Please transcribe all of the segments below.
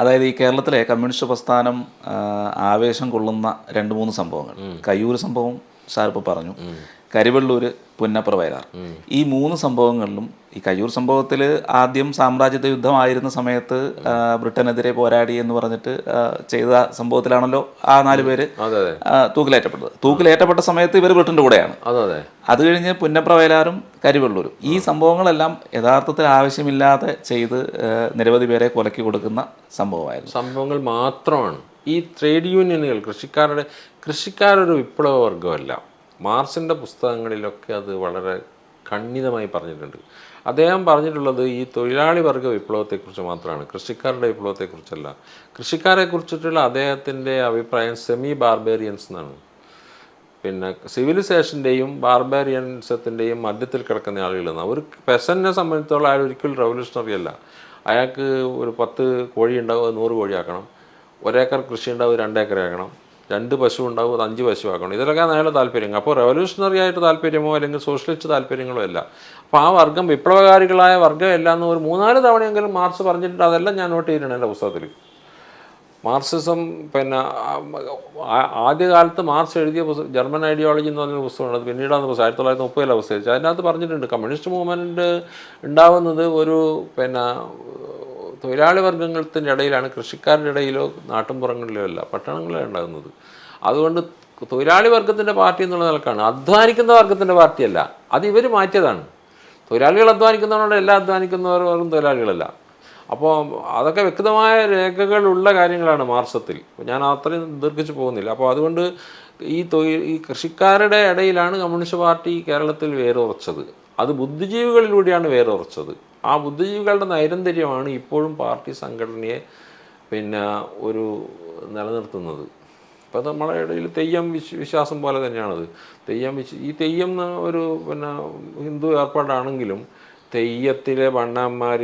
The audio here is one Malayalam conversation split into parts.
അതായത് ഈ കേരളത്തിലെ കമ്മ്യൂണിസ്റ്റ് പ്രസ്ഥാനം ആവേശം കൊള്ളുന്ന രണ്ട് മൂന്ന് സംഭവങ്ങൾ. കയ്യൂർ സംഭവം സാർ ഇപ്പോൾ പറഞ്ഞു. കരിവള്ളൂര് പുന്നപ്ര വയലാർ ഈ മൂന്ന് സംഭവങ്ങളിലും ഈ കയ്യൂർ സംഭവത്തിൽ ആദ്യം സാമ്രാജ്യത്വ യുദ്ധമായിരുന്ന സമയത്ത് ബ്രിട്ടനെതിരെ പോരാടി എന്ന് പറഞ്ഞിട്ട് ചെയ്ത സംഭവത്തിലാണല്ലോ ആ നാല് പേര് തൂക്കിലേറ്റപ്പെട്ടത്. തൂക്കിലേറ്റപ്പെട്ട സമയത്ത് ഇവർ ബ്രിട്ടന്റെ കൂടെയാണ്. അതെ കഴിഞ്ഞ് പുന്നപ്ര വയലാറും കരിവെള്ളൂരും. ഈ സംഭവങ്ങളെല്ലാം യഥാർത്ഥത്തിൽ ആവശ്യമില്ലാതെ ചെയ്ത് നിരവധി പേരെ കൊലക്കി കൊടുക്കുന്ന സംഭവമായിരുന്നു. സംഭവങ്ങൾ മാത്രമാണ്. ഈ ട്രേഡ് യൂണിയനുകൾ കൃഷിക്കാരുടെ കൃഷിക്കാരൊരു വിപ്ലവ വർഗമല്ല മാർസിന്റെ പുസ്തകങ്ങളിലൊക്കെ അത് വളരെ ഖണ്ഡിതമായി പറഞ്ഞിട്ടുണ്ട്. അദ്ദേഹം പറഞ്ഞിട്ടുള്ളത് ഈ തൊഴിലാളി വർഗ വിപ്ലവത്തെക്കുറിച്ച് മാത്രമാണ്. കൃഷിക്കാരുടെ വിപ്ലവത്തെക്കുറിച്ചല്ല. കൃഷിക്കാരെ കുറിച്ചിട്ടുള്ള അദ്ദേഹത്തിന്റെ അഭിപ്രായം സെമി ബാർബേറിയൻസ് എന്നാണ്. പിന്നെ സിവിലൈസേഷന്റെയും ബാർബേറിയൻസത്തിന്റെയും മധ്യത്തിൽ കിടക്കുന്ന ആളുകളാണ് ഒരു പെസനെ സംബന്ധിച്ചോളം അയാൾ ഒരിക്കലും റവല്യൂഷണറി അല്ല. അയാൾക്ക് ഒരു പത്ത് കോഴി ഉണ്ടാവുക നൂറ് കോഴിയാക്കണം ഒരേക്കർ കൃഷി ഉണ്ടാവുക രണ്ടേക്കർ ആക്കണം. രണ്ട് പശു ഉണ്ടാവും അത് അഞ്ച് പശു ആക്കണം. ഇതിലൊക്കെ അയാളുടെ താല്പര്യങ്ങൾ അപ്പോൾ റവല്യൂഷണറി ആയിട്ട് താല്പര്യമോ അല്ലെങ്കിൽ സോഷ്യലിസ്റ്റ് താല്പര്യങ്ങളോ അല്ല. അപ്പോൾ ആ വർഗം വിപ്ലവകാരികളായ വർഗം എല്ലാം എന്ന് ഒരു മൂന്നാൽ തവണയെങ്കിലും മാർക്സ് പറഞ്ഞിട്ടുണ്ട്. അതെല്ലാം ഞാൻ നോട്ട് ചെയ്തിട്ടുണ്ട് എന്റെ പുസ്തകത്തിൽ. മാർക്സിസം പിന്നെ ആദ്യകാലത്ത് മാർക്സ് എഴുതിയ പുസ്തകം ജർമ്മൻ ഐഡിയോളജി എന്ന് പറഞ്ഞൊരു പുസ്തകമാണ് അത് പിന്നീടാണ് പുസ്തകം. ആയിരത്തി തൊള്ളായിരത്തി മുപ്പതിൽ അവസ്ഥയിച്ചു അതിനകത്ത് പറഞ്ഞിട്ടുണ്ട് കമ്മ്യൂണിസ്റ്റ് മൂവ്മെന്റ് ഉണ്ടാവുന്നത് ഒരു പിന്നെ തൊഴിലാളി വർഗങ്ങളുടെ ഇടയിലാണ് കൃഷിക്കാരുടെ ഇടയിലോ നാട്ടിൻപുറങ്ങളിലോ അല്ല പട്ടണങ്ങളിലാണ് ഉണ്ടാകുന്നത്. അതുകൊണ്ട് തൊഴിലാളി വർഗത്തിന്റെ പാർട്ടി എന്നുള്ള നിലക്കാണ്. അധ്വാനിക്കുന്ന വർഗത്തിന്റെ പാർട്ടിയല്ല. അത് ഇവർ മാറ്റിയതാണ്. തൊഴിലാളികൾ അധ്വാനിക്കുന്നവരോട് എല്ലാ അധ്വാനിക്കുന്നവരും തൊഴിലാളികളല്ല. അപ്പോൾ അതൊക്കെ വ്യക്തമായ രേഖകളുള്ള കാര്യങ്ങളാണ് മാർസത്തിൽ. ഞാൻ അത്രയും ദീർഘിച്ചു പോകുന്നില്ല. അപ്പോൾ അതുകൊണ്ട് ഈ തൊഴിൽ ഈ കൃഷിക്കാരുടെ ഇടയിലാണ് കമ്മ്യൂണിസ്റ്റ് പാർട്ടി കേരളത്തിൽ വേരുറച്ചത്. അത് ബുദ്ധിജീവികളിലൂടെയാണ് വേരുറച്ചത്. ആ ബുദ്ധിജീവികളുടെ നൈരന്തര്യമാണ് ഇപ്പോഴും പാർട്ടി സംഘടനയെ പിന്നെ ഒരു നിലനിർത്തുന്നത്. അപ്പോൾ നമ്മുടെ ഇടയിൽ തെയ്യം വിശ് വിശ്വാസം പോലെ തന്നെയാണത്. തെയ്യം വിശ് ഈ തെയ്യം ഒരു പിന്നെ ഹിന്ദു ഏർപ്പാടാണെങ്കിലും തെയ്യത്തിലെ വണ്ണന്മാർ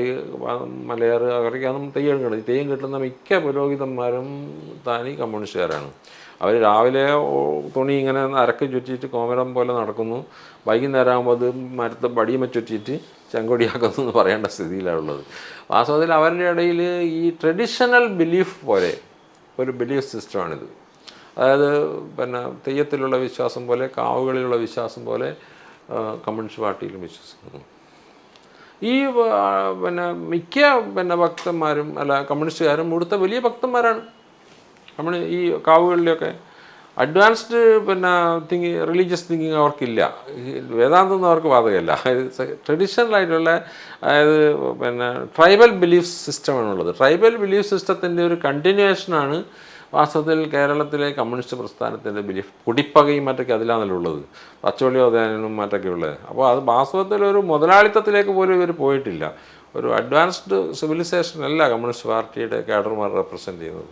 മലയാറ് അവരൊക്കെയാണ് തെയ്യം കിട്ടുന്നത് തെയ്യം കിട്ടുന്ന മിക്ക പുരോഹിതന്മാരും താനി കമ്മ്യൂണിസ്റ്റുകാരാണ്. അവർ രാവിലെ തുണി ഇങ്ങനെ അരക്ക് ചുറ്റിയിട്ട് കോമരം പോലെ നടക്കുന്നു. വൈകുന്നേരം ആകുമ്പോൾ അത് മരത്ത് വടിയമ്മ ചുറ്റിയിട്ട് ചെങ്കൊടിയാക്കുന്നു എന്ന് പറയേണ്ട സ്ഥിതിയിലാണ് ഉള്ളത്. വാസ്തവത്തിൽ അവരുടെ ഇടയിൽ ഈ ട്രഡീഷണൽ ബിലീഫ് പോലെ ഒരു ബിലീഫ് സിസ്റ്റമാണിത്. അതായത് പിന്നെ തെയ്യത്തിലുള്ള വിശ്വാസം പോലെ കാവുകളിലുള്ള വിശ്വാസം പോലെ കമ്മ്യൂണിസ്റ്റ് പാർട്ടിയിലും വിശ്വസിക്കുന്നു. ഈ പിന്നെ മിക്ക പിന്നെ ഭക്തന്മാരും അല്ല കമ്മ്യൂണിസ്റ്റുകാരും ഇവിടുത്തെ വലിയ ഭക്തന്മാരാണ്. നമ്മൾ ഈ കാവുകളിലൊക്കെ അഡ്വാൻസ്ഡ് പിന്നെ തിങ്കി റിലീജിയസ് തിങ്കിങ് അവർക്കില്ല. വേദാന്തം ഒന്നും അവർക്ക് ബാധകമല്ല. ട്രഡീഷണൽ ആയിട്ടുള്ള അതായത് പിന്നെ ട്രൈബൽ ബിലീഫ് സിസ്റ്റമാണുള്ളത്. ട്രൈബൽ ബിലീഫ് സിസ്റ്റത്തിന്റെ ഒരു കണ്ടിന്യൂവേഷനാണ് വാസ്തവത്തിൽ കേരളത്തിലെ കമ്മ്യൂണിസ്റ്റ് പ്രസ്ഥാനത്തിന്റെ ബിലീഫ് കുടിപ്പകയും മറ്റൊക്കെ അതിലാണല്ലോ ഉള്ളത്. പച്ചവെളിയോദാനും മറ്റൊക്കെ ഉള്ളത്. അപ്പോൾ അത് വാസ്തവത്തിൽ ഒരു മുതലാളിത്തത്തിലേക്ക് പോലും ഇവർ പോയിട്ടില്ല. ഒരു അഡ്വാൻസ്ഡ് സിവിലൈസേഷൻ അല്ല കമ്മ്യൂണിസ്റ്റ് പാർട്ടിയുടെ കാഡർമാർ റെപ്രസെന്റ് ചെയ്യുന്നത്.